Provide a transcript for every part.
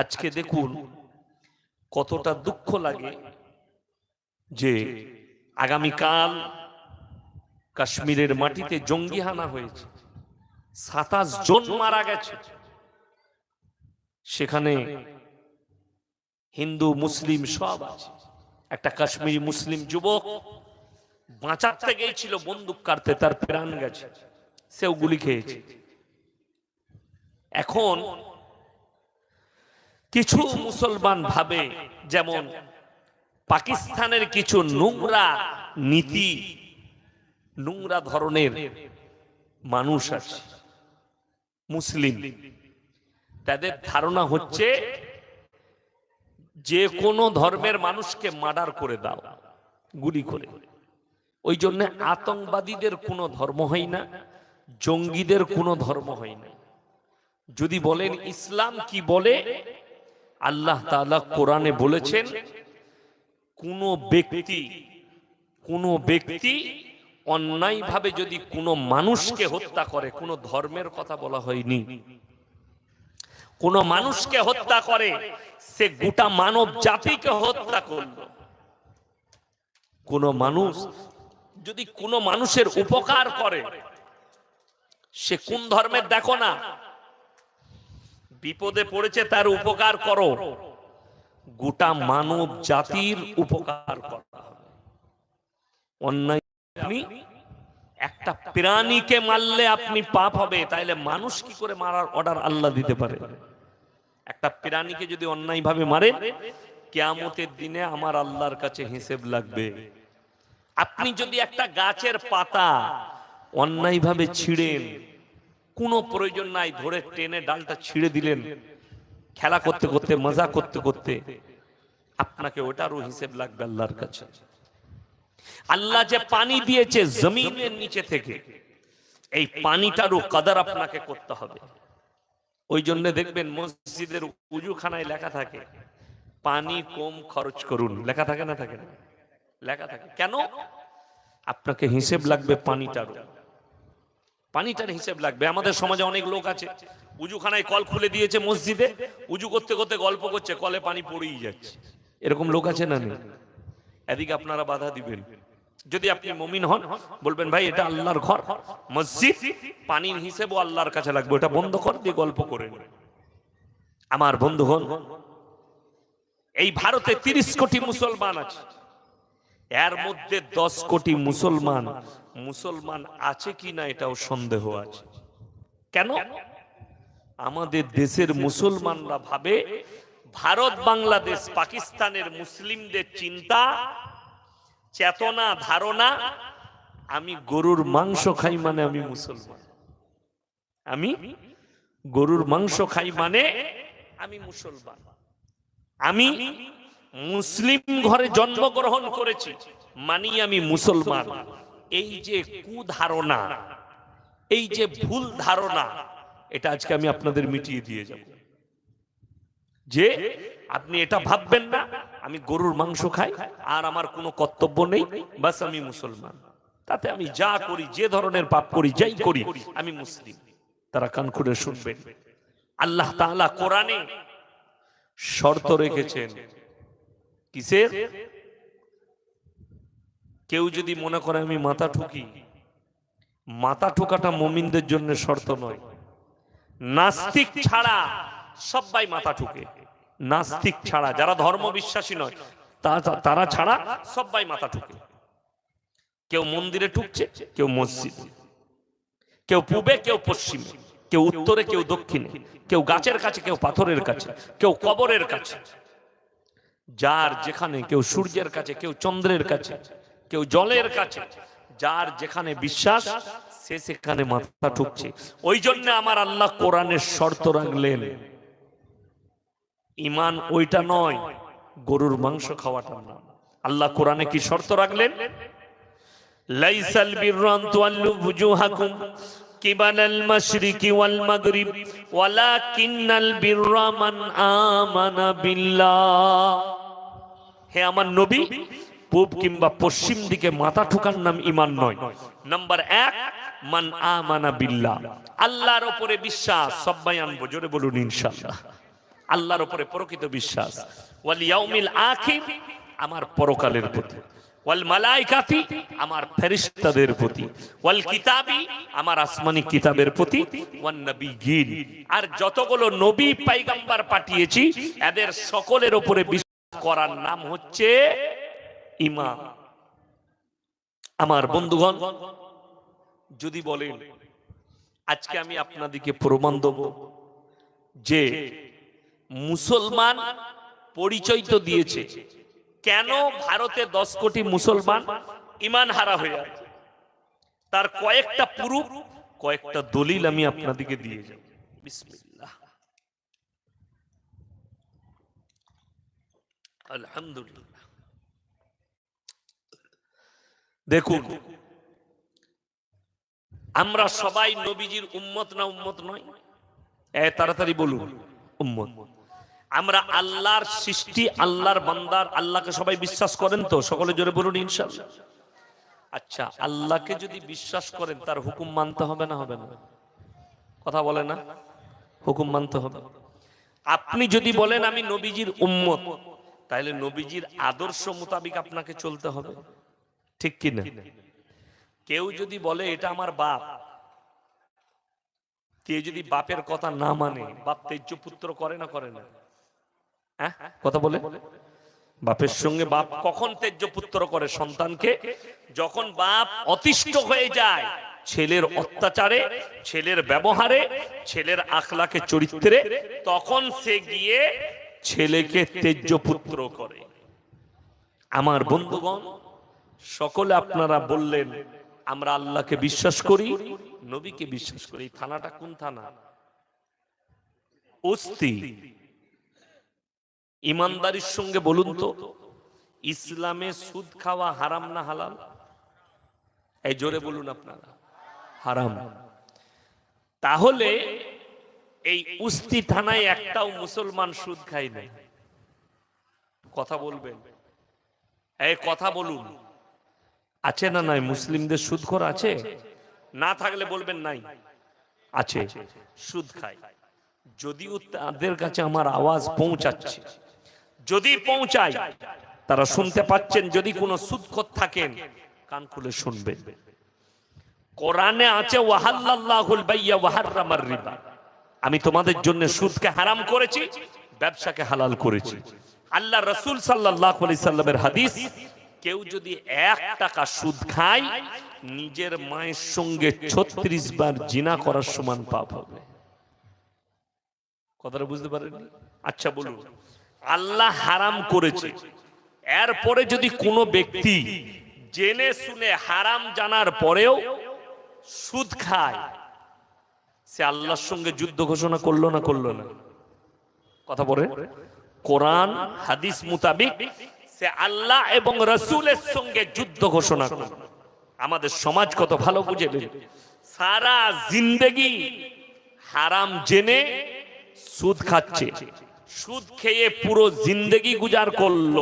আজকে দেখুন কতটা দুঃখ লাগে যে আগামীকাল কাশ্মীরের মাটিতে জঙ্গি হানা হয়েছে। সাতাশ জন মারা গেছে। সেখানে হিন্দু মুসলিম সব আছে। একটা কাশ্মীরি মুসলিম যুবক বাঁচাতে গিয়েছিল বন্দুক কাটতে তার প্রাণ গেছে। সেও গুলি খেয়েছে। এখন কিছু মুসলমান ভাবে, যেমন পাকিস্তানের কিছু নোংরা নীতি, নোংরা ধরনের মানুষ আছে, মুসলিম। তাদের ধারণা হচ্ছে, যে কোনো ধর্মের মানুষকে মার্ডার করে দাও, গুলি করে। ওই জন্য আতঙ্কবাদীদের কোনো ধর্ম হয় না, জঙ্গিদের কোনো ধর্ম হয় না। যদি বলেন ইসলাম কি বলে আল্লাহ তাআলা কোরআনে বলেছেন, কোন ব্যক্তি কোন ব্যক্তি অন্যায়ভাবে যদি কোনো মানুষকে হত্যা করে, কোনো ধর্মের কথা বলা হয়নি, কোন মানুষকে হত্যা করে, সে গোটা মানব জাতিকে হত্যা করল। কোন মানুষ যদি কোনো মানুষের উপকার করে, সে কোন ধর্মের দেখো না বিপদে পড়েছে তার উপকার করো। গোটা মানব জাতির উপকার করা হবে। অন্যায় একটা প্রাণীকে মারলে আপনি পাপ হবে, তাইলে মানুষ কি করে মারার অর্ডার আল্লাহ দিতে পারে? একটা প্রাণীকে যদি অন্যায় ভাবে মারে, কেয়ামতের দিনে আমার আল্লাহর কাছে হিসেব লাগবে। আপনি যদি একটা গাছের পাতা অন্যায় ভাবে ছিঁড়েন কোনো প্রয়োজন নাই, ধরে টেনে ডালটা ছিঁড়ে দিলেন। খেলা করতে করতে, মজা করতে করতে, আপনাকে ওটারও হিসেব লাগবে আল্লাহর কাছে। আল্লাহ যে পানি দিয়েছে জমিনের নিচে থেকে, এই পানিটারও কাদার আপনাকে করতে হবে। ওই জন্য দেখবেন মসজিদের উজুখানায় লেখা থাকে, পানি কম খরচ করুন। লেখা থাকে না থাকে না? লেখা থাকে। কেন? আপনাকে হিসেব লাগবে পানিটারও। পানিটার হিসেব লাগবে। আমাদের সমাজে অনেক লোক আছে, উজুখানায় কল খুলে দিয়েছে মসজিদে, উজু করতে করতে গল্প করছে, কলে পানি পড়েই যাচ্ছে। এরকম লোক আছে না এদিকে আপনারা বাধা দিবেন। যদি আপনি মমিন হন, বলবেন, ভাই, এটা আল্লাহর ঘর। মসজিদ, পানির হিসেবও আল্লাহর কাছে লাগবে। এটা বন্ধ কর, দিয়ে গল্প করে। আমার বন্ধু হন এই ভারতে তিরিশ কোটি মুসলমান আছে। এর মধ্যে দশ কোটি মুসলমান মুসলমান আছে কি না এটাও সন্দেহ আছে। কেন? আমাদের দেশের মুসলমানরা ভাবে ভারত, বাংলাদেশ, পাকিস্তানের মুসলিমদের চিন্তা, চেতনা, ধারণা, আমি গরুর মাংস খাই মানে আমি মুসলমান। আমি গরুর মাংস খাই মানে আমি মুসলমান। আমি মুসলিম ঘরে জন্মগ্রহণ করেছি। মানি আমি মুসলমান। এই যে কুধারণা, এই যে ভুল ধারণা, এটা আজকে আমি আপনাদের মিটিয়ে দিয়ে যাব। যে আপনি এটা ভাববেন না, আমি গরুর মাংস খাই, আর আমার কোনো কর্তব্য নেই, বাস আমি মুসলমান। তাতে আমি যা করি, যে ধরনের পাপ করি, যাই করি, আমি মুসলিম। তারা কান করে শুনবেন। আল্লাহ তাআলা কোরআনে শর্ত রেখেছেন কিসের? কেউ যদি মনে করে আমি মাথা ঠুকি, মাথা ঠোকাটা মমিনদের জন্য শর্ত নয়। নাস্তিক ছাড়া সবাই মাথা ঠুকে। নাস্তিক ছাড়া, যারা ধর্ম বিশ্বাসী নয় তারা ছাড়া সবাই মাথা ঠুকে। কেউ মন্দিরে ঠুকছে, কেউ মসজিদে। কেউ পূবে, কেউ পশ্চিমে। কেউ উত্তরে, কেউ দক্ষিণে। কেউ গাছের কাছে, কেউ পাথরের কাছে। কেউ কবরের কাছে। যার যেখানে কেউ সূর্যের কাছে, কেউ চন্দ্রের কাছে, কেউ জলের কাছে, যার যেখানে বিশ্বাস, সে সেখানে মাথা ঠুকছে। ওই জন্য আমার আল্লাহ কোরআনের শর্ত রাখলেন, ইমান ওইটা নয়, গরুর মাংস খাওয়াটা না। আল্লাহ কোরআনে কি শর্ত রাখলেন? কিবালাল মাশরিকি ওয়াল মাগরিব, ওয়ালাকিন্নাল বিররা মান আমানা বিল্লাহ। হে আমার নবী, পূব কিংবা পশ্চিম দিকে মাথা ঠুকার নাম ইমান নয়। নাম্বার এক, মান আমানা বিল্লাহ। আল্লাহর উপরে বিশ্বাস সবাই আনব জোরে বলুন ইনশাআল্লাহ। আল্লাহর উপরে প্রকৃত বিশ্বাস। ওয়াল ইয়াউমিল আখির, আমার পরকালের প্রতি ওয়াল মালাইকাতি আমার ফেরেশতাদের প্রতি, ওয়াল কিতাবি আমার আসমানি কিতাবের প্রতি, ওয়ান নবিয়িন আর যতগুলো নবী পয়গম্বর পাঠিয়েছি, এদের সকলের উপরে বিশ্বাস করার নাম হচ্ছে ঈমান আমার বন্ধুগণ, যদি বলেন, আজকে আমি আপনাদেরকে প্রমাণ দেব যে মুসলমান পরিচয় তো দিয়েছে কেন ভারতে দশ কোটি মুসলমান ইমান হারা হয়ে আছে? তার কয়েকটা পুরুপ, কয়েকটা দলিল আমি আপনাদেরকে দিয়ে যাব। দেখুন, আমরা সবাই নবীজির উম্মত না উম্মত নয়? এ, তাড়াতাড়ি বলুন, উম্মত। আমরা আল্লাহর সৃষ্টি, আল্লাহর বান্দার, আল্লাহকে সবাই বিশ্বাস করেন তো? সকলে জোরে বলুন, ইনশাআল্লাহ। আচ্ছা আল্লাহকে যদি বিশ্বাস করেন, তার হুকুম মানতে হবে না হবে না? কথা বলে না? হুকুম মানতে হবে। আপনি যদি বলেন, আমি নবীজির উম্মত তাহলে নবীজির আদর্শ মোতাবিক আপনাকে চলতে হবে। ঠিক কি না? কেউ যদি বলে, এটা আমার বাপ কে যদি বাপের কথা না মানে বাপ তেজ্য পুত্র করে না করে না? হ্যাঁ কথা বলে? বাপের সঙ্গে বাপ কখন তেজ্য পুত্র করে সন্তানকে? যখন বাপ অতিষ্ঠ হয়ে যায়, ছেলের অত্যাচারে, ছেলের ব্যবহারে, ছেলের আখলাকে চরিত্রে, তখন সে গিয়ে ছেলেকে তেজ্য পুত্র করে। আমার বন্ধুগণ, সকলে আপনারা বললেন, আমরা আল্লাহকে বিশ্বাস করি, নবীকে বিশ্বাস করি। থানাটা কোন থানা? অস্তি ইমানদারির সঙ্গে বলুন তো, ইসলামে সুদ খাওয়া হারাম না হালাল? এই জোরে বলুন আপনারা, হারাম। তাহলে এই উস্তি থানায় একটাও মুসলমান সুদ খায় নাই কথা বলবেন? এই কথা বলুন। আছে না নাই? মুসলিমদের সুদখোর আছে? না থাকলে বলবেন নাই। আছে, সুদ খায়। যদিও তাদের কাছে আমার আওয়াজ পৌঁছাচ্ছে। যদি পৌঁছায়, তারা শুনতে পাচ্ছেন, যদি কোনো সুদখোর থাকেন, কান খুলে শুনবেন। কোরআনে আছে আমি তোমাদের জন্য সুদকে হারাম করেছি, ব্যবসাকে হালাল করেছি। আল্লাহ রসুল সাল্লাহ সাল্লামের হাদিস, কেউ যদি এক টাকা সুদ খায়, নিজের মায়ের সঙ্গে ছত্রিশ বার জিনা করার সমান পাপ হবে। কথাটা বুঝতে পারেন আচ্ছা বলুন। আল্লাহ হারাম করেছে। এরপরে যদি কোনো ব্যক্তি জেনে শুনে হারাম জানার পরেও সুদ খায়, সে আল্লাহর সঙ্গে যুদ্ধ ঘোষণা করল না করল না? কথা বলে। কোরআন, হাদিস মুতাবিক সে আল্লাহ এবং রসুলের সঙ্গে যুদ্ধ ঘোষণা করল। আমাদের সমাজ কত ভালো বুঝে সারা জিন্দেগি হারাম জেনে সুদ খাচ্ছে। সুদ খেয়ে পুরো জিন্দেগি গুজার করল।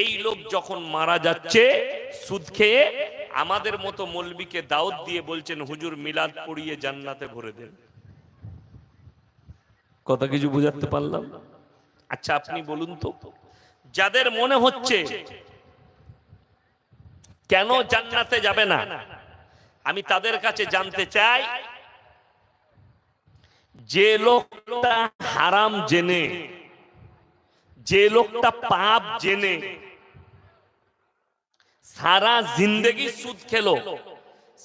এই লোক যখন মারা যাচ্ছে, সুদ খেয়ে আমাদের মতো মলবিকে দাওয়াত দিয়ে বলছেন, হুজুর, মিলাদ পড়িয়ে জান্নাতে ভরে দেন। কথা কিছু বুঝাতে পারলাম? আচ্ছা আপনি বলুন তো, যাদের মনে হচ্ছে, কেন জান্নাতে যাবে না? আমি তাদের কাছে জানতে চাই যে লোকটা হারাম জেনে, যে লোকটা পাপ জেনে, সারা জিন্দেগি সুদ খেলো,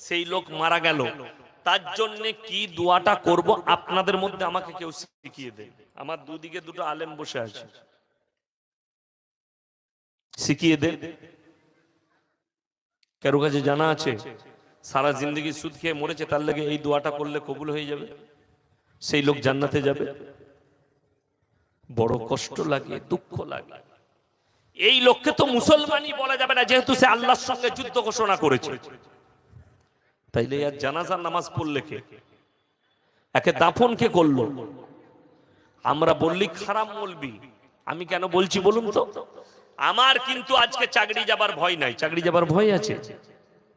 সেই লোক মারা গেল। তার জন্য কি দোয়াটা করব আপনাদের মধ্যে আমাকে কেউ শিখিয়ে দেয় আমার দুদিকে দুটো আলেম বসে আছে। শিখিয়ে দেন কারও কাছে জানা আছে? সারা জিন্দগি সুদ খেয়ে মরেছে, তার লেগে এই দোয়াটা করলে কবুল হয়ে যাবে? সেই লোক জান্নাতে যাবে। বড় কষ্ট লাগে, দুঃখ লাগে। এই লোককে তো মুসলমানই বলা যাবে না, যেহেতু সে আল্লাহর সঙ্গে যুদ্ধ ঘোষণা করেছে। তাইলে আর জানাজার নামাজ পড়লে কে? একে দাফন কে করল? আমরা বললি, খারাপ বলবি। আমি কেন বলছি বলুন তো? আমার কিন্তু আজকে চাকরি যাবার ভয় নাই। চাকরি যাবার ভয় আছে?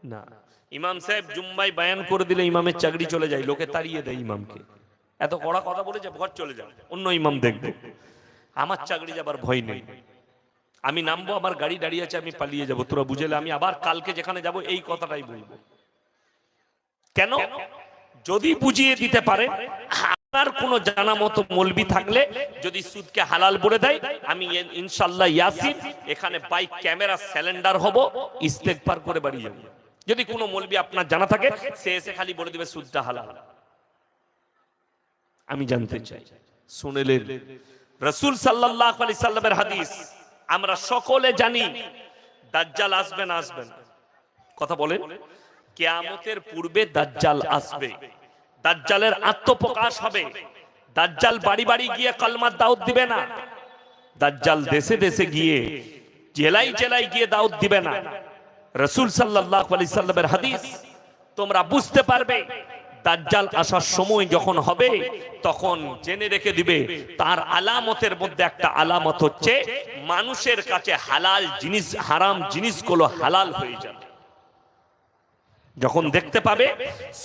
না। ইমাম সাহেব জুম্বাই বায়ান করে দিলে ইমামের চাকরি চলে যায়, লোকে তাড়িয়ে দেয় ইমামকে। এত কড়া কথা বলেছে ঘর চলে যাবে, অন্য ইমাম দেখবে। আমার চাকরি যাবার ভয় নেই। আমি নামবো, আমার গাড়ি দাঁড়িয়ে আছে, আমি পালিয়ে যাব। তোরা বুঝেলে আমি আবার কালকে যেখানে যাব, এই কথাটাই বলব। কেন? যদি বুঝিয়ে দিতে পারে, আপনার কোন জানা মতো মলবি থাকলে যদি সুদকে হালাল বলে দেয়, আমি ইনশাল্লাহ ইয়াসিন, এখানে বাইক ক্যামেরা স্যালেন্ডার হব ইস্তেকবার করে বাড়ি যাব। যদি কোনো মলবি আপনার জানা থাকে, সে এসে খালি বলে দিবে সুদটা হালাল। আমি জানতে চাই। শুনেলেন রসুল সাল্লাহ আলি সাল্লামের হাদিস আমরা সকলে জানি দাজ্জাল আসবে না আসবে না। কথা বলেন কেয়ামতের পূর্বে দাজ্জাল আসবে। দাজ্জালের আত্মপ্রকাশ হবে। দাজ্জাল বাড়ি বাড়ি গিয়ে কালমার দাউদ দিবে না। দাজ্জাল দেশে দেশে গিয়ে জেলায় জেলায় গিয়ে দাউদ দিবে না। রসুল সাল্লাহ আলি সাল্লামের হাদিস তোমরা বুঝতে পারবে। দাজ্জাল আসার সময় যখন হবে, তখন জেনে রেখে দিবে, তার আলামতের মধ্যে একটা আলামত হচ্ছে, মানুষের কাছে হালাল জিনিস, হারাম জিনিসগুলো হালাল হয়ে যাবে। যখন দেখতে পাবে,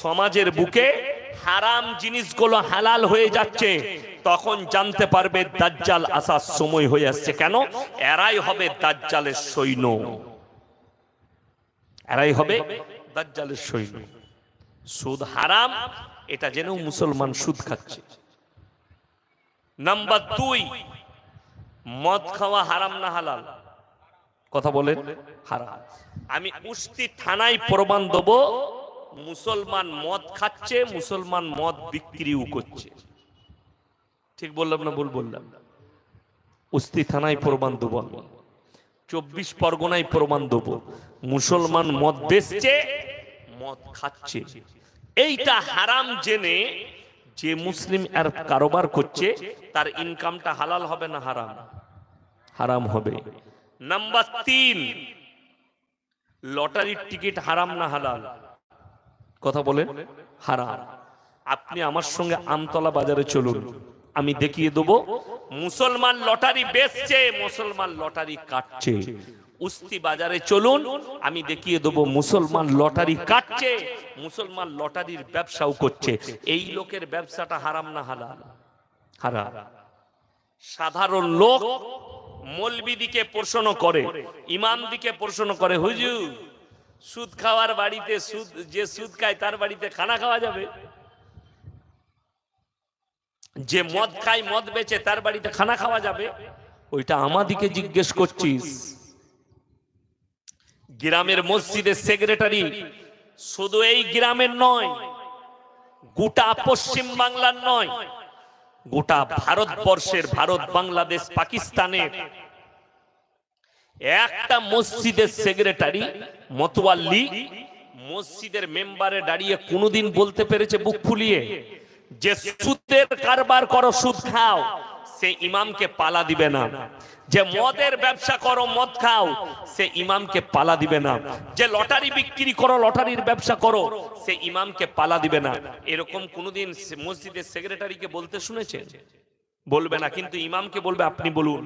সমাজের বুকে হারাম জিনিসগুলো হালাল হয়ে যাচ্ছে, তখন জানতে পারবে দাজ্জাল আসার সময় হয়ে আসছে কেন? এরাই হবে দাজ্জালের সৈন্য। এরাই হবে দাজ্জালের সৈন্য। সুদ হারাম, এটা জেনেও মুসলমান সুদ খাচ্ছে। নাম্বার দুই, মদ খাওয়া হারাম না হালাল? কথা বলেন হারাম। আমি উস্তি থানায় প্রমাণ দেব, মুসলমান মদ খাচ্ছে, মুসলমান মদ বিক্রিও করছে। ঠিক বললাম না ভুল বললাম? উস্তি থানায় প্রমাণ দেবো আমি। চব্বিশ পরগনায় প্রমাণ দেবো। মুসলমান মদ বেচছে মদ খাচ্ছে। এইটা হারাম জেনে যে মুসলিম আর কারোবার করছে তার ইনকামটা হালাল হবে না হারাম? হারাম। হবে। নাম্বার তিন লটারির টিকিট হারাম না হালাল? কথা বলেন হারাম। আপনি আমার সঙ্গে আমতলা বাজারে চলুন। আমি দেখিয়ে দেবো মুসলমান লটারি বেচছে মুসলমান লটারি কাটছে। উস্তি বাজারে চলুন, আমি দেখিয়ে দেবো মুসলমান লটারি কাটছে, মুসলমান লটারির ব্যবসাও করছে। এই লোকের ব্যবসাটা হারাম না হারাম। সাধারণ লোক মলবি দিকে প্রশ্ন করে ইমাম দিকে প্রশ্ন করে, হুজুর, সুদ খাওয়ার বাড়িতে সুদ, যে সুদ খায় তার বাড়িতে খানা খাওয়া যাবে? যে মদ খায়, মদ বেচে তার বাড়িতে খানা খাওয়া যাবে? ওইটা আমাদিকে জিজ্ঞেস করছিস। গ্রামের মসজিদের সেক্রেটারি শুধু এই গ্রামের নয়, গোটা পশ্চিম বাংলার নয়, গোটা ভারতবর্ষের ভারত, বাংলাদেশ পাকিস্তানের একটা মসজিদের সেক্রেটারি মতোয়াল্লি মসজিদের মেম্বারে দাঁড়িয়ে কোনোদিন বলতে পেরেছে বুক ফুলিয়ে যে সুদের কারবার করো, সুদ খাও, সে ইমামকে পালা দিবে না। যে মদের ব্যবসা করো, মদ খাও, সে ইমামকে পালা দিবে না। যে লটারি বিক্রি করো, লটারির ব্যবসা করো, সে ইমামকে পালা দিবে না। এরকম কোনোদিন মসজিদের সেক্রেটারিকে বলতে শুনেছেন? বলবে না, কিন্তু ইমামকে বলবে, আপনি বলুন।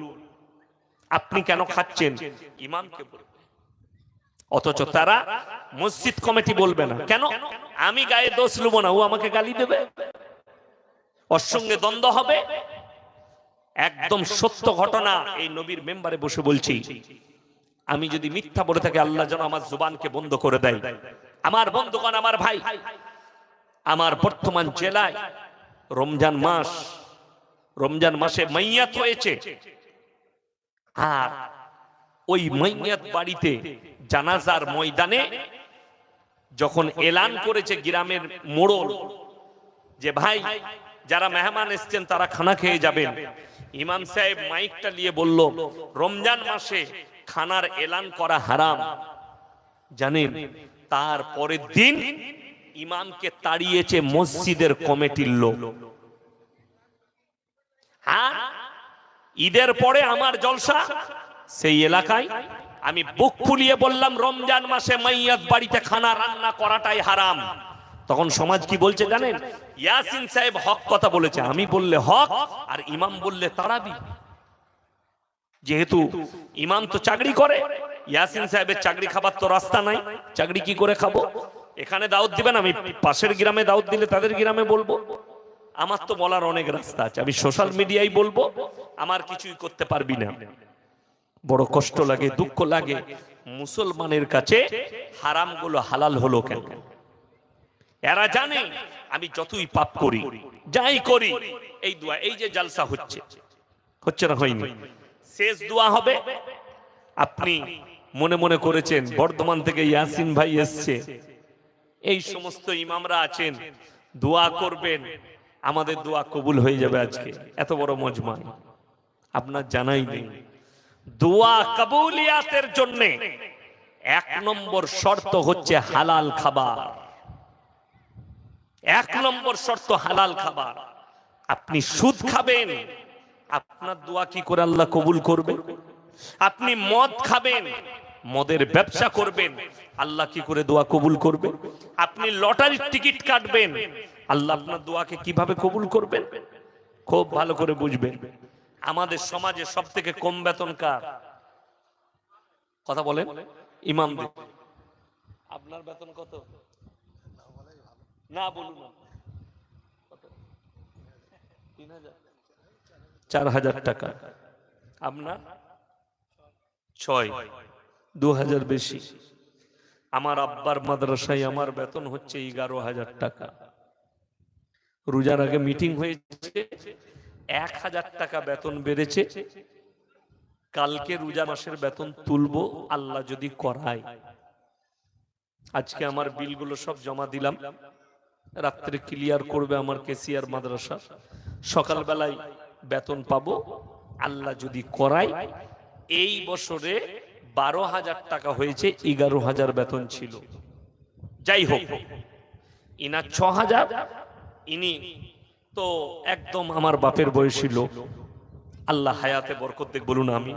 আপনি কেন খাচ্ছেন? ইমামকে অথচ তারা মসজিদ কমিটি বলবে না। কেন? আমি গায়ে দোষ লুব না, ও আমাকে গালি দেবে। ওর সঙ্গে দ্বন্দ্ব হবে। একদম সত্য ঘটনা এই নবীর মেম্বারে বসে বলছি, আমি যদি মিথ্যা বলে থাকি, আল্লাহ যেন আমার জুবানকে বন্ধ করে দেয়। আমার বন্ধুগণ, আমার ভাই, আমার বর্তমান জেলায় রমজান মাস, রমজান মাসে মাইয়াত হয়েছে। আর ওই মাইয়াত বাড়িতে জানাজার ময়দানে যখন এলান করেছে গ্রামের মোড়ল, যে ভাই যারা মেহমান এসছেন, তারা খানা খেয়ে যাবেন। ইমাম সাহেব মাইকটা নিয়ে বলল, রমজান মাসে খানার এলান করা হারাম। জানেন, তার পরের দিন ইমামকে তাড়িয়েছে মসজিদের কমিটির লোক। হ্যাঁ ঈদের পরে আমার জলসা সেই এলাকায় আমি বুক ফুলিয়ে বললাম, রমজান মাসে মাইয়াত বাড়িতে খানা রান্না করাটাই হারাম। তখন সমাজ কি বলছে জানেন? ইয়াসিন সাহেব হক কথা বলেছে, আমি বললে হক আর ইমাম বললে তারাবি। যেহেতু ইমাম তো চাকরি করে, ইয়াসিন সাহেবের চাকরি খাবার তো রাস্তা নাই, চাকরি কি করে খাব? এখানে দাওয়াত দিবেন, আমি পাশের গ্রামে দাওয়াত দিলে তাদের গ্রামে বলব। আমার তো বলার অনেক রাস্তা আছে, আমি সোশ্যাল মিডিয়ায় বলব, আমার কিছুই করতে পারবি না। বড় কষ্ট লাগে, দুঃখ লাগে, মুসলমানের কাছে হারামগুলো হালাল হলো কেন? এরা জানে, আমি যতই পাপ করি, যাই করি, এই দোয়া, এই যে জালসা হচ্ছে হচ্ছে না হয়নি? শেষ দোয়া হবে। আপনি মনে মনে করেছেন, বর্ধমান থেকে ইয়াসিন ভাই এসছে। এই সমস্ত ইমামরা আছেন, দোয়া করবেন, আমাদের দোয়া কবুল হয়ে যাবে আজকে। এত বড় মজমান আপনার জানাই নেই। দোয়া কবুলিয়াতের জন্য এক নম্বর শর্ত হচ্ছে হালাল খাবার। এক নম্বর শর্ত হালাল খাবার। আপনি সুদ খাবেন, আপনার দোয়া কি করে আল্লাহ কবুল করবে? আপনি মদ খাবেন, মদের ব্যবসা করবেন, আল্লাহ কি করে দোয়া কবুল করবে? আপনি লটারির টিকিট কাটবেন, আল্লাহ আপনার দোয়াকে কীভাবে কবুল করবেন? খুব ভালো করে বুঝবেন। আমাদের সমাজে সব থেকে কম বেতন কার? কথা বলেন, ইমামদের। আপনার বেতন কত? না বলুন? চার হাজার টাকা। আপনার? ছয়। দু হাজার বেশি। আমার আব্বার মাদ্রাসায় আমার বেতন হচ্ছে এগারো হাজার টাকা। রোজার আগে মিটিং হয়েছে এক হাজার টাকা বেতন বেড়েছে। কালকে রোজা মাসের বেতন তুলবো আল্লাহ যদি করায়। আজকে আমার বিলগুলো সব জমা দিলাম। রাত্রে ক্লিয়ার করবে আমার কেসিয়ার মাদ্রাসা। সকালবেলায় বেতন পাবো। আল্লাহ যদি করায়, এই বছরে বারো হাজার টাকা হয়েছে, এগারো হাজার বেতন ছিল। যাই হোক, ইনা ছ হাজার, ইনি তো একদম আমার বাপের বয়সী লোক। আল্লাহ হায়াতে বরকত দেখ, বলুন আমি।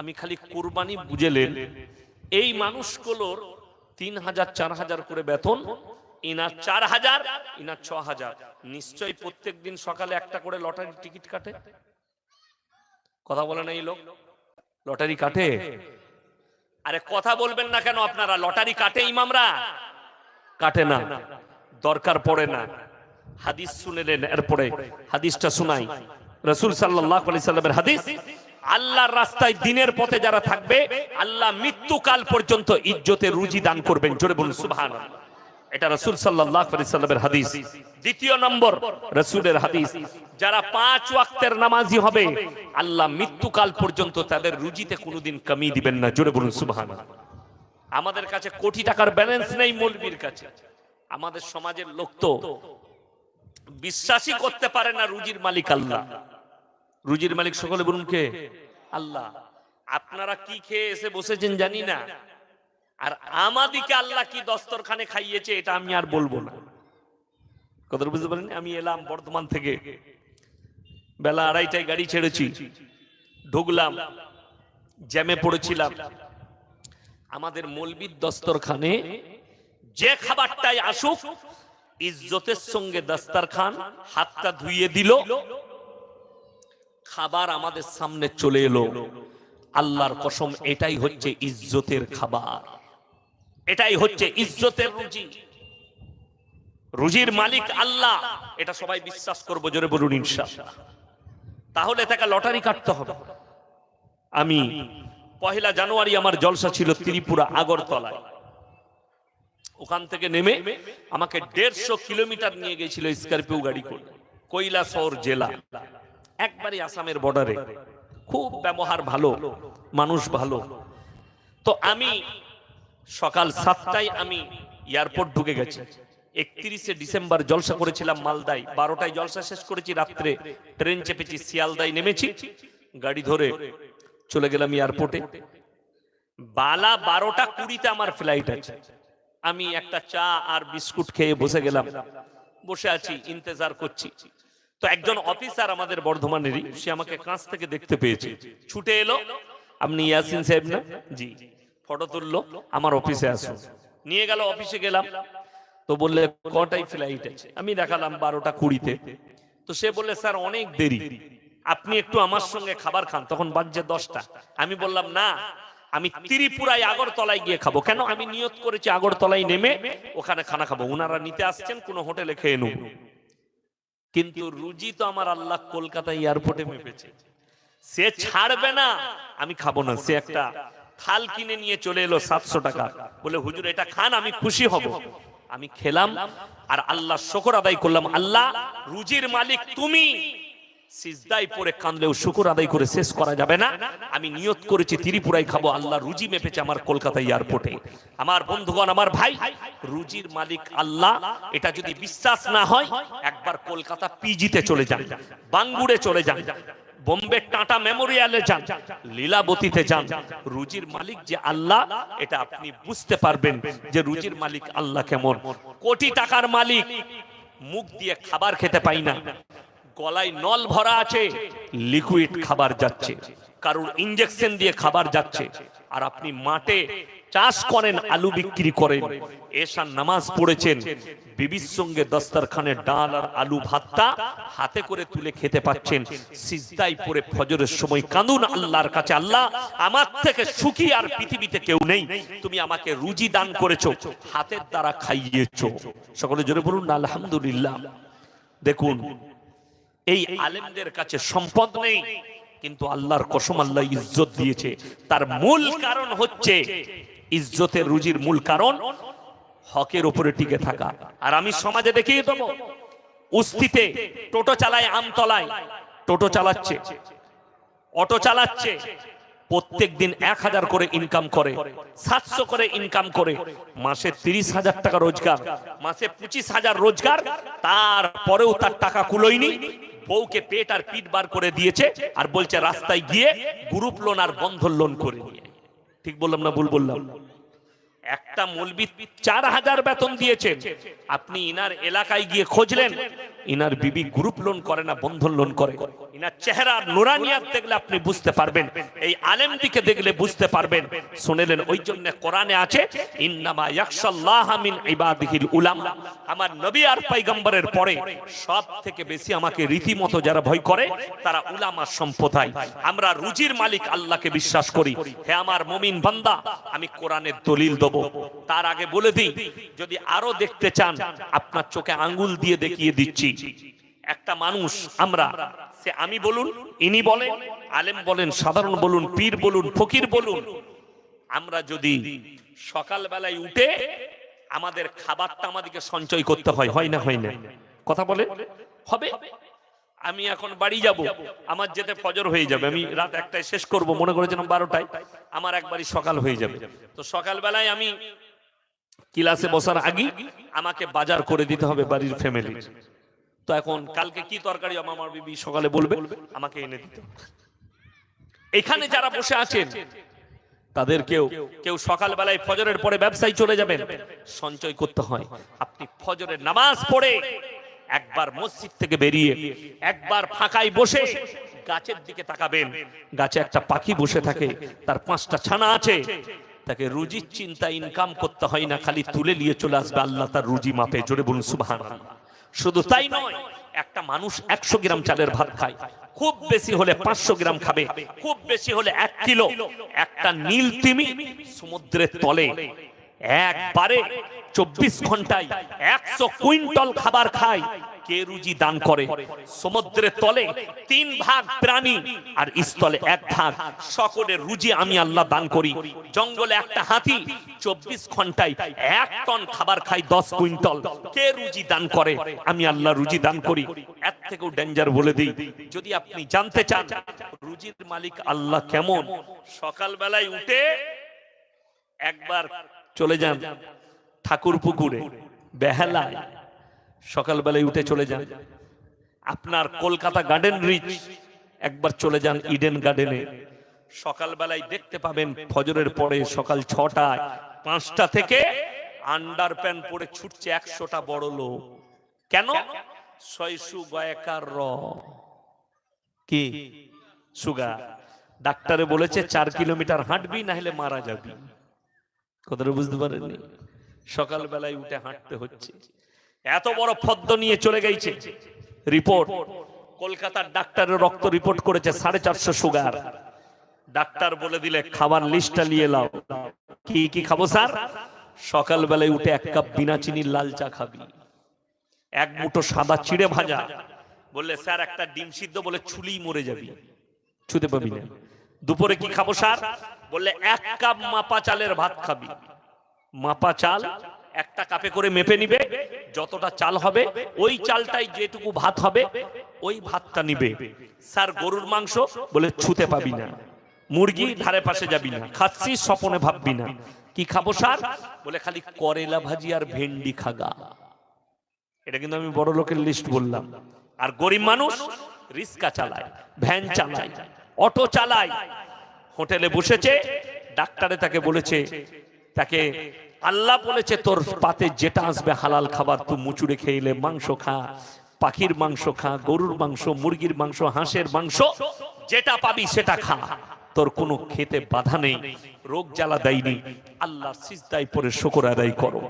আমি খালি কুরবানি বুঝেলেন এই মানুষগুলোর তিন হাজার, চার হাজার করে বেতন ইনার চার হাজার ইনার ছ হাজার। নিশ্চয়ই প্রত্যেক দিন সকালে একটা করে লটারির টিকিট কাটে? কথা বলে না এই লোক? লটারি কাটে? আরে কথা বলবেন না কেন আপনারা? লটারি কাটে ইমামরা? কাটে না। দরকার পড়ে না। হাদিস শুনেলেন এরপরে। হাদিসটা শুনাই। রসুল সাল্লাহ আলি সাল্লামের হাদিস, আল্লাহর রাস্তায় দিনের পথে যারা থাকবে, আল্লাহ মৃত্যুকাল পর্যন্ত ইজ্জতের রুজি দান করবেন। জোরে বলুন সুবহান এটা রসুল সাল্লাহ সাল্লামের হাদিস। দ্বিতীয় নম্বর, রসুলের হাদিস। যারা পাঁচ ওয়াক্তের নামাজি হবে, আল্লাহ মৃত্যুকাল পর্যন্ত তাদের রুজিতে কোনোদিন কমি দিবেন না। জোরে বলুন সুবহান আমাদের কাছে কোটি টাকার ব্যালেন্স নেই মৌলবীর কাছে। আমাদের সমাজের লোক তো বিশ্বাসই করতে পারে না রুজির মালিক আল্লাহ। রুজির মালিক সকলে বলুন কে? আল্লাহ। আপনারা কি খেয়ে এসে বসেছেন জানি না। আর আমাদিকে আল্লাহ কি দস্তরখানে খাইয়েছে, এটা আমি আর বলব না। কথা বুঝতে পারেন? আমি এলাম বর্ধমান থেকে। বেলা আড়াইটায় গাড়ি ছেড়েছি। ঢুকলাম, জ্যামে পড়েছিলাম। আমাদের মলবির দস্তরখানে যে খাবারটাই আসুক, ইজ্জতের সঙ্গে দাস্তারখান হাতটা ধুইয়ে দিল। খাবার আমাদের সামনে চলে এলো। আল্লাহর কসম, এটাই হচ্ছে ইজ্জতের খাবার। এটাই হচ্ছে ইজ্জতের রুজি। রুজির মালিক আল্লাহ। এটা সবাই বিশ্বাস করব, জোরে বলুন ইনশাআল্লাহ। তাহলে তাকে লটারি কাটতে হবে। আমি পহেলা জানুয়ারি আমার জলসা ছিল ত্রিপুরা আগরতলায়। ওখান থেকে নেমে আমাকে দেড়শো কিলোমিটার নিয়ে গেছিল স্করপিও গাড়ি করে, কৈলাসহর জেলা। একবারই আসামের বর্ডারে খুব ব্যবহার ভালো, মানুষ ভালো। তো আমি সকাল সাতটায় আমি এয়ারপোর্ট ঢুকে গেছি। একত্রিশে ডিসেম্বর জলসা করেছিলাম মালদায়, বারোটায় জলসা শেষ করেছি, রাত্রে ট্রেন চেপেছি, শিয়ালদায় নেমেছি, গাড়ি ধরে চলে গেলাম এয়ারপোর্টে। বালা বারোটা কুড়িতে আমার ফ্লাইট আছে। আমি একটা চা আর বিস্কুট খেয়ে বসে গেলাম। বসে আছি, ইন্তেজার করছি। তো একজন অফিসার আমাদের বর্ধমানেরই সে আমাকে কাছ থেকে দেখতে পেয়েছে। ছুটে এলো। আপনি ইয়াসিন সাহেব না? জি। ফটো তুললো আমার অফিসে আসুন নিয়ে গেল অফিসে গেলাম। তো বললে কটাই ফ্লাইট আছে? আমি দেখালাম বারোটা কুড়িতে। তো সে বললে স্যার অনেক দেরি। আপনি একটু আমার সঙ্গে খাবার খান। তখন বাজছে দশটা। আমি বললাম না আমি ত্রিপুরায় আগরতলায় গিয়ে খাব। কেন? আমি নিয়ত করেছি আগরতলায় নেমে ওখানে খানা খাব। উনারা নিতে আসছেন কোনো হোটেলে খেয়ে নেব। কিন্তু রুজি তো আমার আল্লাহ কলকাতা এয়ারপোর্টে মেপেছে। সে ছাড়বে না। আমি খাব না সে একটা থাল কিনে নিয়ে চলে এলো সাতশো টাকা। বলে, হুজুর, এটা খান, আমি খুশি হব। আমি খেলাম আর আল্লাহ শকর আদায় করলাম। আল্লাহ, রুজির মালিক তুমি। আমি নিয়ত করেছি, ত্রিপুরায় খাব। আল্লাহ রুজি মেপেছে আমার কলকাতা এয়ারপোর্টে। আমার বন্ধুগণ, আমার ভাই, রুজির মালিক আল্লাহ, এটা যদি বিশ্বাস না হয়, একবার কলকাতা পিজিতে চলে যান, বাঙ্গুরে চলে যান। বোম্বে টাটা মেমোরিয়ালে যান, লীলাবতীতে যান। রুজির মালিক যে আল্লাহ, এটা আপনি বুঝতে পারবেন যে রুজির মালিক আল্লাহ কেমন। কোটি টাকার মালিক, মুখ দিয়ে খাবার খেতে পাই না। গলায় নল ভরা আছে লিকুইড খাবার যাচ্ছে। কারণ ইঞ্জেকশন দিয়ে খাবার যাচ্ছে। আর আপনি মাঠে চাষ করেন, আলু বিক্রি করেন। এসার নামাজ পড়েছেন। বিবির সঙ্গে দস্তরখানে ডাল আর আলু ভাতটা হাতে করে তুলে খেতে পাচ্ছেন। সিজদাই পরে ফজরের সময় কাঁদুন আল্লাহর কাছে। আল্লাহ, আমার থেকে সুখী আর পৃথিবীতে কেউ নেই। তুমি আমাকে রুজি দান করেছ, হাতের দ্বারা খাইয়েছো। সকলে জোরে বলুন না আলহামদুলিল্লাহ। দেখুন, এই আলেমদের কাছে সম্পদ নেই, কিন্তু আল্লাহর কসম আল্লাহ ইজ্জত দিয়েছে। তার মূল কারণ হচ্ছে ইজ্জতের রুজির মূল কারণ হকের উপরে টিকে থাকা। আর আমি সমাজে দেখিয়ে দেবো, উস্তিতে টোটো চালায় আমতলায় টোটো চালাচ্ছে, অটো চালাচ্ছে প্রত্যেক দিন এক হাজার করে ইনকাম করে, সাতশো করে ইনকাম করে, মাসে তিরিশ হাজার টাকা রোজগার, মাসে পঁচিশ হাজার রোজগার, তারপরেও তার টাকা কুলোয়নি, বউকে পেট আর পিট বার করে দিয়েছে আর বলছে, রাস্তায় গিয়ে গ্রুপ লোন আর বন্ধন লোন করে নিয়ে ঠিক বললাম না ভুল বললাম? একটা মলবি চার হাজার বেতন দিয়েছেন। আপনি ইনার এলাকায় গিয়ে খোঁজলেন, ইনার বিবি গ্রুপ লোন করে না, বন্ধন লোন করে। আমার সব থেকে বেশি আমাকে রীতিমতো যারা ভয় করে, তারা সম্প্রদায়। আমরা রুজির মালিক, আল্লাহকে বিশ্বাস করি। হে আমার মুমিন বান্দা, আমি কোরআনের দলিল দেব। তার আগে বলে দিই, যদি আরও দেখতে চান, আপনার চোখে আঙ্গুল দিয়ে দেখিয়ে দিচ্ছি। একটা মানুষ, আমরা সে আমি বলুন, ইনি বলেন, আলেম বলেন, সাধারণ বলুন, পীর বলুন, ফকির বলুন। আমরা যদি সকালবেলায় উঠে আমাদের খাবারটা আমাদেরকে সঞ্চয় করতে হয় হয় না হয় না? কথা বলে? হবে? আমি এখন বাড়ি যাব, আমার যেতে ফজর হয়ে যাবে, আমি রাত একটায় শেষ করব, মনে করেছিলাম বারোটায়, আমার একবারই সকাল হয়ে যাবে। তো সকালবেলায় আমি ক্লাসে বসার আগে আমাকে বাজার করে দিতে হবে বাড়ির ফ্যামিলি তো এখন কালকে কি তরকারি আমার বিবি সকালে বলবে? আমাকে এনে দিতে এখানে যারা বসে আছেন, তাদের কেউ কেউ সকালবেলায় ফজরের পরে ব্যবসায় চলে যাবেন। সঞ্চয় করতে হয়। আপনি ফজরের নামাজ পড়ে একবার মসজিদ থেকে বেরিয়ে একবার ফাঁকায় বসে গাছের দিকে তাকাবেন। গাছে একটা পাখি বসে থাকে, তার পাঁচটা ছানা আছে। তাকে রুজির চিন্তা ইনকাম করতে হয় না, খালি তুলে নিয়ে চলে আসবে। আল্লাহ তার রুজি মাপে। জোরে বলুন সুবহান শুধু তাই নয়, একটা মানুষ একশো গ্রাম চালের ভাত খায়। খুব বেশি হলে পাঁচশো গ্রাম খাবে, খুব বেশি হলে এক কিলো। একটা নীল তিমি সমুদ্রের তলে একবারে চব্বিশ ঘন্টায় একশো কুইন্টল খাবার খায়। কে রুজি দান করে? সমুদ্রের তলে তিন ভাগ প্রাণী আর স্থলে এক ভাগ। সকলের রুজি আমি আল্লাহ দান করি। জঙ্গলে একটা হাতি চব্বিশ ঘন্টায় এক টন খাবার খাই দশ কুইন্টল। কে রুজি দান করে? আমি আল্লাহ রুজি দান করি। এর থেকেও ডেঞ্জার বলে দিই। যদি আপনি জানতে চান রুজির মালিক আল্লাহ কেমন, সকালবেলায় উঠে একবার চলে যান। ঠাকুর পুকুরে বেহালায়, সকালবেলায় উঠে চলে যান। আপনার কলকাতা গার্ডেন রিচ একবার চলে যান ইডেন গার্ডেনে সকালবেলায় দেখতে পাবেন ফজরের পরে সকাল ছটায়, পাঁচটা থেকে আন্ডার প্যান্ট পরে ছুটছে একশোটা বড় লোক। কেন? র। কি? সুগার ডাক্তারে বলেছে, চার কিলোমিটার হাঁটবি না হলে মারা যাবি। কথাটা বুঝতে পারেননি? সকালবেলায় উঠে হাঁটতে হচ্ছে। এত বড় ফদ্দ নিয়ে চলে গেছে। রিপোর্ট। কলকাতার ডাক্তারের রক্ত রিপোর্ট করেছে সাড়ে চারশো সুগার। ডাক্তার বলে দিলে খাবার লিস্টটা নিয়ে লাও কি কি খাব স্যার? সকালবেলায় উঠে এক কাপ বিনা চিনির লাল চা খাবি। এক মুঠো সাদা চিড়ে ভাজা। বললে স্যার একটা ডিম সিদ্ধ বলে ছুলি মরে যাবি। ছুতে পাবি না। দুপুরে কি খাব স্যার? বললে এক কাপ মাপা চালের ভাত খাবি। মাপা চাল একটা কাপে করে মেপে নিবে, যতটা চাল হবে, ওই চালটাই যেটুকু ভাত হবে, ওই ভাতটা নিবে। স্যার, গরুর মাংস বলে ছুতে পাবি না। মুরগি ধারে পাশে যাবি না। খাচ্ছি স্বপনে ভাববি না। কি খাব, স্যার? বলে খালি করেলা ভাজি আর ভেন্ডি খাগা। এটা কিন্তু আমি বড় লোকের লিস্ট বললাম। আর গরিব মানুষ রিস্কা চালায়, ভ্যান চালায়, অটো চালায়। হোটেলে বসেছে, ডাক্তারে তাকে বলেছে, তাকে আল্লাহ বলেছে, তোর পাতে যেটা আসবে, হালাল খাবার তুই মুচুড়ে খেইলে মাংস খা। পাখির মাংস খা, গরুর মাংস, মুরগির মাংস, হাঁসের মাংস, যেটা পাবি সেটা খা। তোর কোনো খেতে বাধা নেই, রোগ জ্বালা দেয়নি। আল্লাহর সিজদায় পরে শুকর আদায় করো।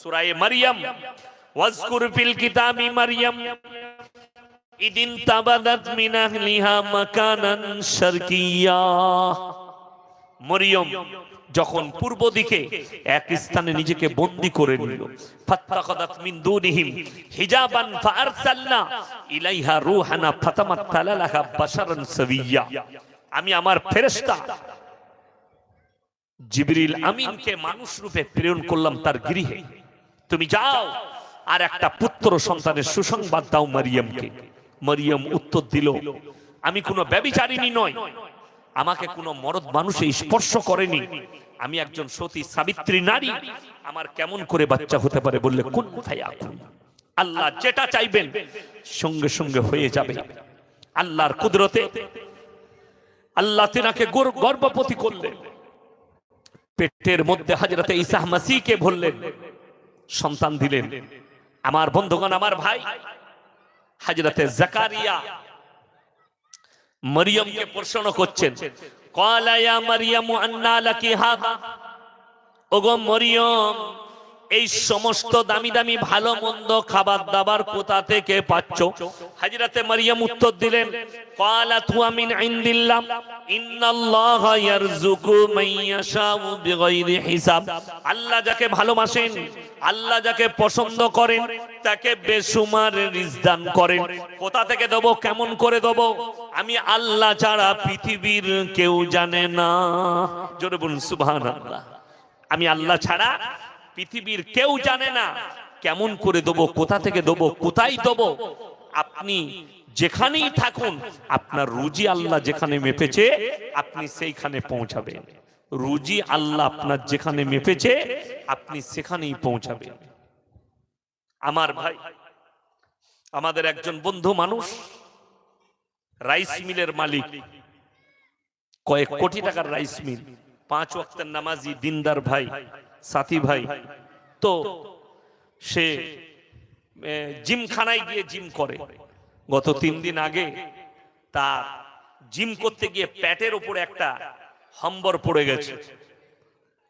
সুরায়ে মারিয়াম, ওয়াজকুর ফিল কিতাবি মারিয়াম, ইদিন তাবাদাত মিন আহলিহা মাকানান শারকিয়া। মরিয়ম যখন পূর্ব দিকে এক স্থানে নিজেকে বন্দি করে নিল। আমি আমার ফেরেশতা জিবরিল আমিনকে মানুষ রূপে প্রেরণ করলাম তার গৃহে। তুমি যাও আর একটা পুত্র সন্তানের সুসংবাদ দাও মারিয়ামকে। মারিয়াম উত্তর দিল, আমি কোনো ব্যবিচারিণী নয় আমাকে কোনো মরদ মানুষে স্পর্শ করেনি। আমি একজন সতী সাবিত্রী নারী। আমার কেমন করে বাচ্চা হতে পারে বললে কোন আল্লাহ যেটা চাইবেন, সঙ্গে সঙ্গে হয়ে যাবে। আল্লাহর কুদরতে, আল্লাহ তিনাকে গর- গর্ভবতী করলেন। পেটের মধ্যে হাজরতে ইসাহ মাসিকে বললেন, সন্তান দিলেন। আমার বন্ধুগণ, আমার ভাই হাজরতে জাকারিয়া মরিয়মকে প্রশ্ন করছেন। কলায়া মরিয়ম অন্না আন্না লাকি হাদা। ওগো মরিয়ম এই সমস্ত দামি দামি ভালো মন্দ খাবার দাবার কোথা থেকে পাচ্ছ হাজরাতে মারিয়াম উত্তর দিলেন قالت هو من عند الله ان الله يرزق من يشاء بغير حساب আল্লাহ যাকে ভালোবাসেন আল্লাহ যাকে পছন্দ করেন তাকে বেসুমার রিজক দান করেন কোথা থেকে দেব কেমন করে দেব আমি আল্লাহ ছাড়া পৃথিবীর কেউ জানে না জোরে বলুন সুবহানাল্লাহ আমি আল্লাহ ছাড়া পৃথিবীর কেউ জানে না কেমন করে দেবো, কোথা থেকে দেবো, কোথায় দেবো। আপনি যেখানেই থাকুন, আপনার রুজি আল্লাহ যেখানে মেপেছে, আপনি সেইখানে পৌঁছাবেন। রুজি আল্লাহ আপনার যেখানে মেপেছে, আপনি সেখানেই পৌঁছাবেন। আমার ভাই, আমাদের একজন বন্ধু মানুষ, রাইস মিলের মালিক, কয়েক কোটি টাকার রাইস মিল। পাঁচ ওয়াক্তের নামাজি দিনদার ভাই, সাথী ভাই। তো সে জিমখানায় গিয়ে জিম করে। গত তিন দিন আগে তা জিম করতে গিয়ে প্যাটের উপরে একটা হম্বর পড়ে গেছে।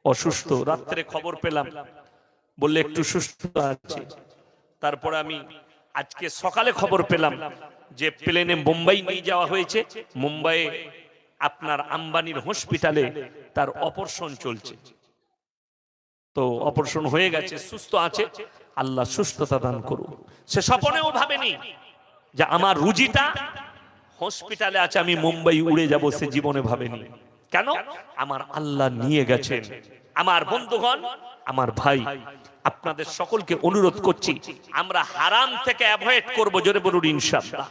অসুস্থ। রাত্রে খবর পেলাম। বললে, একটু সুস্থ আছে। তারপরে আমি আজকে সকালে খবর পেলাম যে, প্লেনে মুম্বাই নিয়ে যাওয়া হয়েছে। মুম্বাইয়ে আপনার আম্বানির হসপিটালে তার অপারেশন চলছে। তো অপারেশন হয়ে গেছে, সুস্থ আছে, আল্লাহ সুস্থতা দান করুন সে স্বপনেও ভাবেনি যে আমার রুজিটা হসপিটালে আছে, আমি মুম্বাই উড়ে যাব, সে জীবনে ভাবেনি। কেন? আমার আল্লাহ নিয়ে গেছেন। আমার বন্ধুগণ, আমার ভাই, আপনাদের সকলকে অনুরোধ করছি, আমরা হারাম থেকে অ্যাভয়েড করব, জোরে বলুন ইনশাআল্লাহ।